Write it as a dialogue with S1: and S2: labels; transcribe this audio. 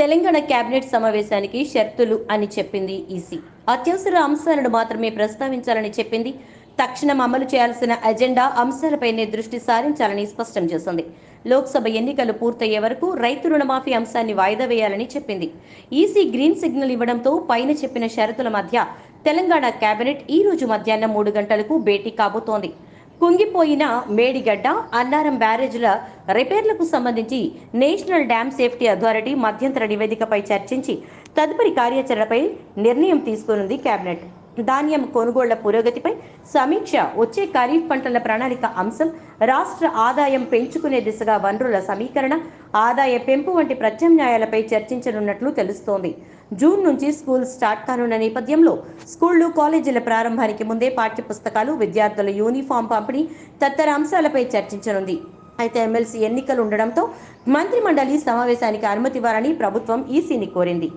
S1: Telangana cabinet సమావేశానికి షరతులు అని చెప్పింది ఈసీ. అత్యవసర అంశాలను మాత్రమే ప్రస్తావించాలని చెప్పింది. తక్షణం అమలు చేయాల్సిన అజెండా అంశాలపైనే దృష్టి సారించాలని స్పష్టం చేసింది. లోక్సభ ఎన్నికలు పూర్తయ్యే వరకు రైతు రుణమాఫీ అంశాన్ని వాయిదా వేయాలని చెప్పింది. ఈసీ గ్రీన్ సిగ్నల్ ఇవ్వడంతో పైన చెప్పిన షరతుల మధ్య తెలంగాణ కేబినెట్ ఈ రోజు మధ్యాహ్నం మూడు గంటలకు భేటీ కాబోతోంది. కుంగిపోయిన మేడిగడ్డ అన్నారం బ్యారేజ్ల రిపేర్లకు సంబంధించి నేషనల్ డ్యామ్ సేఫ్టీ అథారిటీ మధ్యంతర నివేదికపై చర్చించి తదుపరి కార్యాచరణపై నిర్ణయం తీసుకునుంది కేబినెట్. ధాన్యం కొనుగోళ్ళ పురోగతిపై సమీక్ష వచ్చే ఖరీఫ్ పంటల ప్రణాళిక అంశం రాష్ట్ర ఆదాయం పెంచుకునే దిశగా వనరుల సమీకరణ ఆదాయ పెంపు వంటి ప్రత్యామ్నాయాలపై చర్చించనున్నట్లు తెలుస్తోంది. జూన్ నుంచి స్కూల్ స్టార్ట్ కానున్న నేపథ్యంలో స్కూళ్ళు కాలేజీల ప్రారంభానికి ముందే పాఠ్య పుస్తకాలు విద్యార్థుల యూనిఫామ్ పంపిణీ తదితర అంశాలపై చర్చించనుంది. అయితే ఎమ్మెల్సీ ఎన్నికలు ఉండడంతో మంత్రి మండలి సమావేశానికి అనుమతి ఇవ్వాలని ప్రభుత్వం ఈసీని కోరింది.